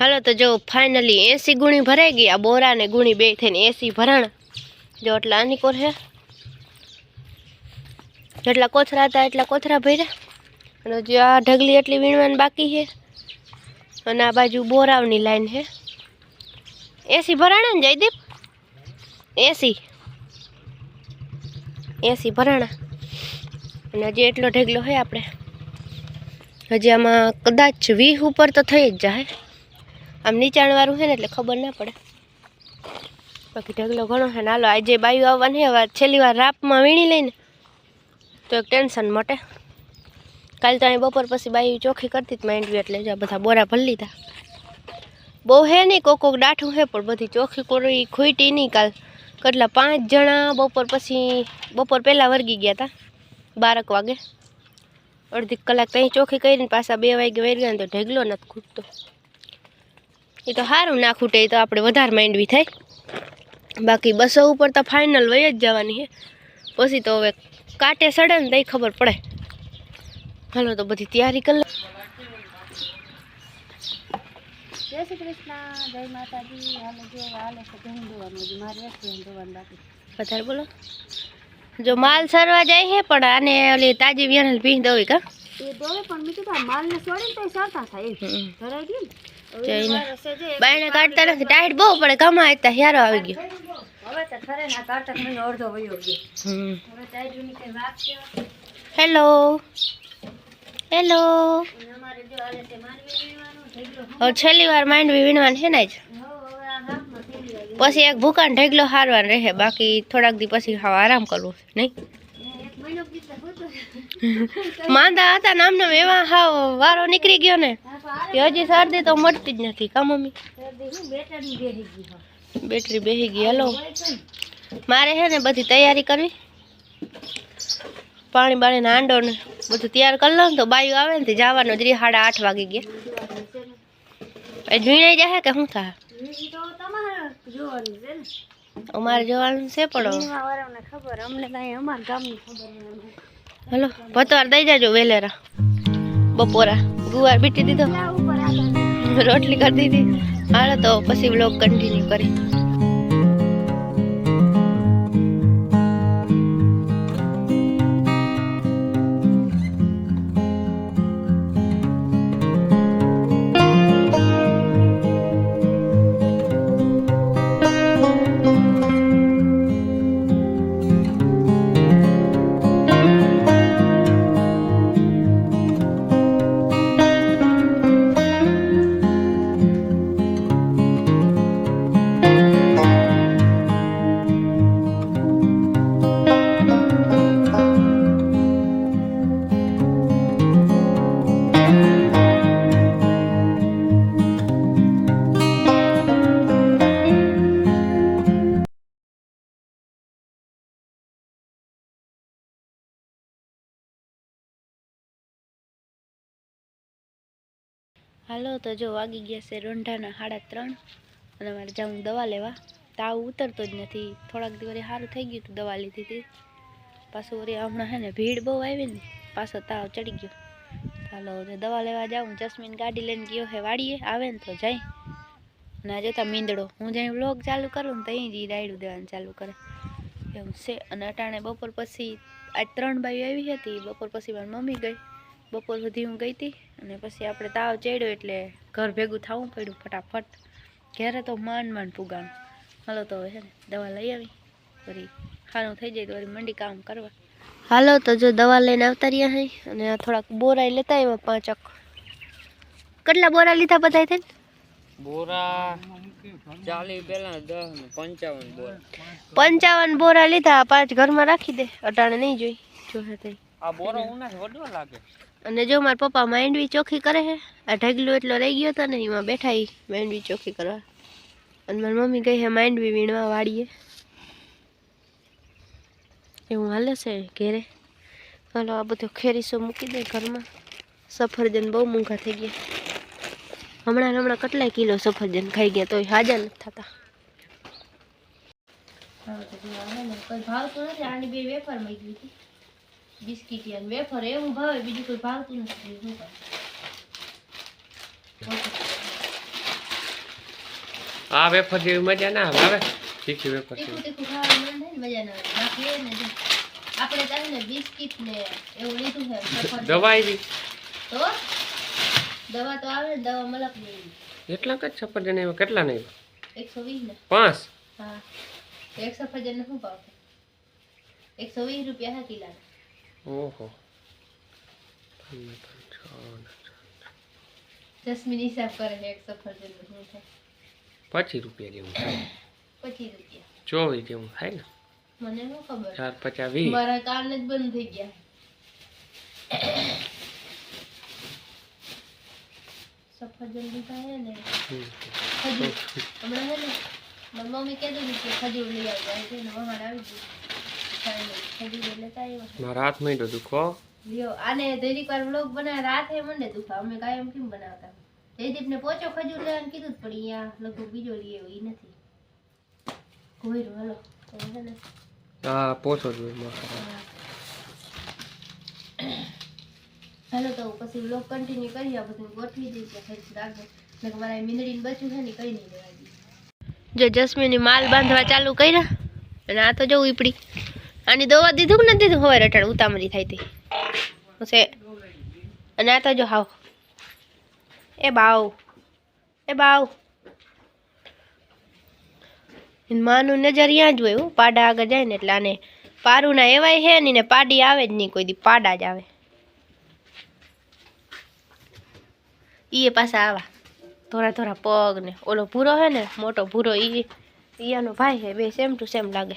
હાલો, તો જો ફાઇનલી એસી ગુણી ભરાઈ ગઈ. આ બોરા ને ગુણી બે થઈને એસી ભરાણ. જો, એટલા આની કોર છે. જેટલા કોથરા હતા, એટલા કોથરા ભર્યા. અને હજી આ ઢગલી એટલી વીણવાની બાકી છે. અને આ બાજુ બોરાવની લાઈન છે. એસી ભરાણા ને, જયદીપ? એસી એસી ભરાણા. અને હજી એટલો ઢગલો છે આપણે. હજી આમાં કદાચ વીહ ઉપર તો થઈ જ જાય. આમ નીચાણવાળું છે ને એટલે ખબર ના પડે બાકી ઢગલો ઘણો છે ને હાલો આજે બાયું આવવાની હવે છેલ્લી વાર રાપમાં વીણી લઈને તો એક ટેન્શન મટે કાલ તો અહીં બપોર પછી બાયું ચોખ્ખી કરતી જ માંડવી એટલે જ આ બધા બોરા ભરી લીધા બહુ હે નહીં કોક કોક ડાઠું હે પણ બધી ચોખ્ખી કોરી ખૂટી નહીં કાલ કેટલા પાંચ જણા બપોર પછી બપોર પહેલાં વર્ગી ગયા હતા બારક વાગે અડધી કલાક ત્યાં ચોખ્ખી કરીને પાછા બે વાગે વહી ગયા ને તો ઢગલો નથી ખૂટતો એ તો સારું ના ખૂટે એ તો આપણે વધારે માંડવી થાય બાકી બસો ઉપર તો ફાઇનલ વહી જ જવાની છે પછી તો હવે કાંટે સડે ને તઈ ખબર પડે હાલો તો બધી તૈયારી કરી લો જય શ્રી કૃષ્ણ જય માતાજી હાલો જો હાલે છે ઘઉં ધોવાનું હજી મારે એક ઘઉં ધોવાનું બાકી વધારે બોલો જો માલ સરવા જાય છે પણ આને ઓલી તાજી વિયાણેલ પી દઉં કા એ દોવે પણ મેં કીધું આ માલને છોડીને તો સરતા થાય એમ ધરાઈ ગયું ને હવે જઈને. મારે છે જે બાયણે કાઢતા નથી ટાઈટ બહુ પડે કમા આવતા યારો આવી ગયો હવે તો ખરે ના કાંટક મહિનો અડધો વયો ગયો હમ હવે ટાઈટુની કઈ વાત છે હેલો હેલો અને અમારે જો હાલે છે માનવી વીણવાનું ઢેગલો હવે છેલ્લી વાર માંડવી વીણવાની છે ને જ હવે હવે આ રાતમાં થેલી આવી પછી એક ભૂકાન ઢેગલો હારવાનો રહે બાકી થોડાક દી પછી ખાવા આરામ કરવું નહીં માંદા હતા નામ નામ એવા હાવ વારો નીકળી ગયો ને. તો હજી શરદી તો મળતી જ નથી કા મમ્મી? બેટરી બેહી ગઈ, હલો. મારે છે ને બધી તૈયારી કરવી. પાણી બાણી હાંડો ને બધું તૈયાર કરી લો તો બાયું આવે ને તે જવાનો જ સાડા આઠ વાગી ગયા. એ વીણાઈ જાય કે શું થાય? અમારે તો જોવાનું છે પણ ખબર, અમને કાંઈ અમારા ગામની ખબર હલો ભતવાર દઈ જાજો વેલેરા. બપોરા. ગુવાર બીટી દીધો. રોટલી કરી દીધી. હાલો તો પછી બ્લોગ કન્ટિન્યુ કરી હાલો તો જો વાગી ગયા છે રોંઢાના સાડા ત્રણ અને મારે જાઉં દવા લેવા તાવ ઉતરતો જ નથી થોડાક દિવસ સારું થઈ ગયું હતું દવા લીધી હતી પાછું વળી હમણાં હે ને ભીડ બહુ આવી ને પાછો તાવ ચડી ગયો હાલો તો દવા લેવા જાઉં જસ્મીન ગાડી લઈને ગયો હે વાડીએ આવે ને તો જાય અને આ જોતા મીંદડો હું જઈ વ્લોગ ચાલુ કરું ને તો અહીં જ ઈ રાયડું દેવાનું ચાલુ કરે એવું છે અને અટાણે બપોર પછી આજ ત્રણ બાઈ આવી હતી બપોર પછી મારી મમ્મી ગઈ બપોર સુધી હું ગઈ હતી અને પછી આપણે તાવ ચડ્યો એટલે ઘર ભેગું થવું પડ્યું ફટાફટ. ઘેરે તો માંડ માંડ પુગાણું. હાલો તો હવે છે ને દવા લઈ આવી. વળી ખાનું થઈ જાય તો વળી મંડી કામ કરવા. હાલો તો જો દવા લઈને આવતા રહ્યા હઈ અને થોડાક બોરાય લેતા આવ્યા પાંચક. કેટલા બોરા લીધા બધા થઈને? બોરા ચાલી પેલા દસ ને પંચાવન બોરા. પંચાવન બોરા લીધા. પાંચ ઘરમાં રાખી દે. અટાણે નહીં જોઈ. જોશે આ બોરો ઉનાસ વડવા લાગે. અને જો મારા પપ્પા માંડવી ચોખ્ખી કરે છે, આ ઢગલો એટલો રહી ગયો હતો ને એમાં બેઠા એ માંડવી ચોખ્ખી કરવા. અને મારી મમ્મી ગઈ છે, માંડવી વીણવા વાળીએ. એવું હાલે છે ઘેરે. ચાલો આ બધો ખેરીસો મૂકી દે ઘરમાં. સફરજન બહુ મોંઘા થઈ ગયા. હમણાં હમણાં કેટલાય કિલો સફરજન ખાઈ ગયા તોય હાજર નથી થતા. ભાવ તો નથી, આની બે વેફર મૂકી હતી. બિસ્કીટ અને વેફર એવું ભાવે બીજું કોઈ ભાવતું નથી શું કરું? આ વેફર જેવી મજા ના આવે આવે તીખી વેફર તીખું જેવી તીખું ખાવાનું મને મજા ના આવે બાકી એ ને જો આપણે તારે ને બિસ્કિટ ને એવું લીધું છે સફરજન. દવા આવી તો દવા તો આવે ને દવા મલક ની એટલા કદ સફરજન એવા કેટલા નહીં એકસો વીસ ને પાંચ હા એક સફરજન ને શું ભાવ છે એકસો વીસ રૂપિયા હા કિલા ઓહો પંદર, પંચાવન. જસ્મીન હિસાબ કરે છે એક સફરજન નું શું થાય પચીસ રૂપિયા જેવું થાય પચીસ રૂપિયા ચોવીસ જેવું થાય ને મને શું ખબર ચાર પચાસ વીસ મારા કાન જ બંધ થઈ ગયા સફરજન લીધા હે ને હમ. ખજૂર હમણાં હે ને મારી મમ્મી કહેતી હતી કે ખજૂર લઈ આવજો આજે ને વહાણ આવી ગયું ખાઈને રાત મે માંડ્યો દુખો. લ્યો આને દૈનિક વાર વ્લોગ બનાવે રાતે મને દુખા. અમે કાયમ કેમ બનાવતા? જયદીપને પોચો ખજૂર લેવાનું કીધું પણ અહીંયા લગભગ બીજો લઈ આવ્યો ઈ નથી. કોયરો હલો. તો હા પોચો જોઈએ હાલો તો પછી વ્લોગ કન્ટિન્યુ કરી આ બધું ગોઠવી દઈશ ખર્ચ રાખજો. ને મારા મીંદડીને બચ્યું છે ને કઈ નહીં દેવા જો જસ્મીની માલ બાંધવા ચાલુ કર્યા અને આ તો જવું ઉપડી આની દવા દીધું કે નથી દીધું? હવે રટાડ ઉતામળી થાય હતી. હશે અને આ તો જો હાવ. એ બાવ. એ બાવ. માનું નજર ત્યાં જ હોય પાડા આગળ જાય ને એટલે આને પારુના એવાય નહીં ને પાડી આવે જ નહીં કોઈ દી. પાડા જ આવે. ઈ પાછા આવા. થોડા થોડા પગ ને ઓલો ભૂરો હે ને, મોટો ભૂરો ઈ ઈયાનો ભાઈ હે, બે સેમ ટુ સેમ લાગે.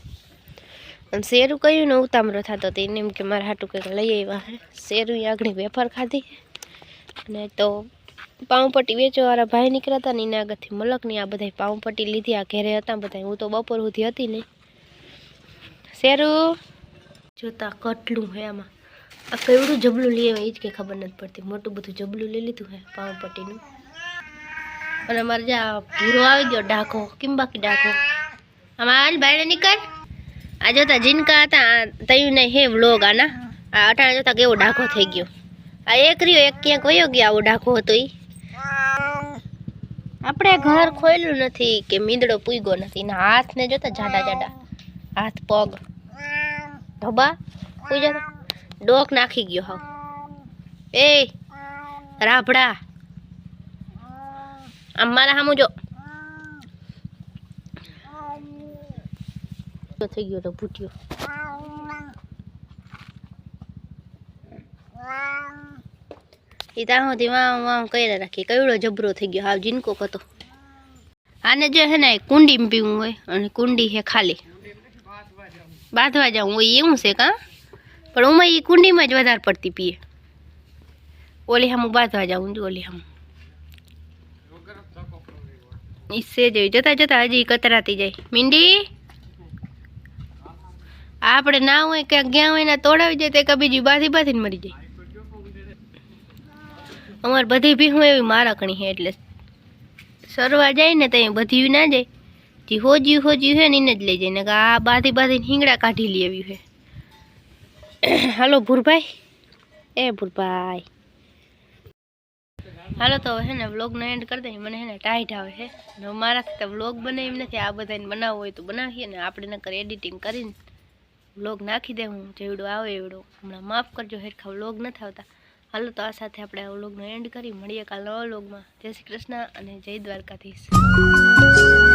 અને શેરું કયું ને ઉતામરો થતો હતો એને એમ કે મારા હાટું કંઈક લઈ આવ્યા હે. શેરું આગળ વેફર ખાધી. અને તો પાઉંપટ્ટી વેચવાવાળા ભાઈ નીકળ્યા હતા ને એના આગળથી મલકની આ બધા પાઉંપટ્ટી લીધી. આ ઘેરે હતા બધા હું તો બપોર સુધી હતી નહીં શેરું? જોતા કટલું હે આમાં. આ કેવડું જબલું લઈ આવ્યા એ જ કંઈ ખબર નથી પડતી. મોટું બધું જબલું લઈ લીધું હે પાઉંપટ્ટીનું. અને અમારે જ્યાં ભૂરો આવી ગયો ડાકો કેમ બાકી ડાકો આમાં હાલ ભાઈને નીકળ. આ જોતા જીનકા હતા તયું નહીં હે વ્લોગ આના. આ અટાણે જોતા કેવો ડાકો થઈ ગયો. આ એક રહ્યો એક ક્યાંક વયો ગયો આવો ડાકો હતો એ આપણે ઘર ખોયલું નથી કે મીંદડો પૂગ્યો નથી. ને હાથને જોતા જાડા જાડા. હાથ પગ. ધોબા પૂઈ જતા ડોક નાખી ગયો હા એ રાભડા આમ મારા સામું જો. થઈ ગયો તો ભૂટ્યો એ ત્યાં સુધી વાં વાં કર્યા રાખી કયડો જબરો થઈ ગયો હાવ જીનકો હતો આને જે છે ને એ કુંડીમાં પીવું હોય અને કુંડી છે ખાલી બાંધવા જવું હોય એવું છે કાં પણ ઉમાં એ કુંડીમાં જ વધારે પડતી પીએ ઓલી હામું બાંધવા જાઉં છું ઓલી હામું ઈ સેજ હોય. જતા જતા હજી કતરાતી જાય મીંડી આપણે ના હોય, ક્યાંક ગયા હોય ને તોડાવી જાય તો બીજી બાથી બાથીને મરી જાય. અમારે બધી ભીહું એવી મારાકણી છે, એટલે સરવા જાય ને ત્યાં બધી ના જાય. જે હોજી હોજી છે ને એને જ લઈ જાય, ને આ બાંધી બાંધીને હિંગડા કાઢી લઈ આવ્યું છે. હાલો ભૂરભાઈ. એ ભૂરભાઈ. હાલો તો હે ને વ્લોગનો એન્ડ કરી દઈએ. મને હે ને ટાઈટ આવે છે. મારાથી તો વ્લોગ બને એમ નથી. આ બધાને બનાવવો હોય તો બનાવીએ ને આપણે નકર એડિટિંગ કરીને વ્લોગ નાખી દે, હું જેવડો આવે એવડો. હમણાં માફ કરજો હેરખા વ્લોગ નથી આવતા. હાલો તો આ સાથે આપણે આ વ્લોગનો એન્ડ કરી. મળીએ કાલ નવા વ્લોગમાં જય શ્રી કૃષ્ણ અને જય દ્વારકાધીશ.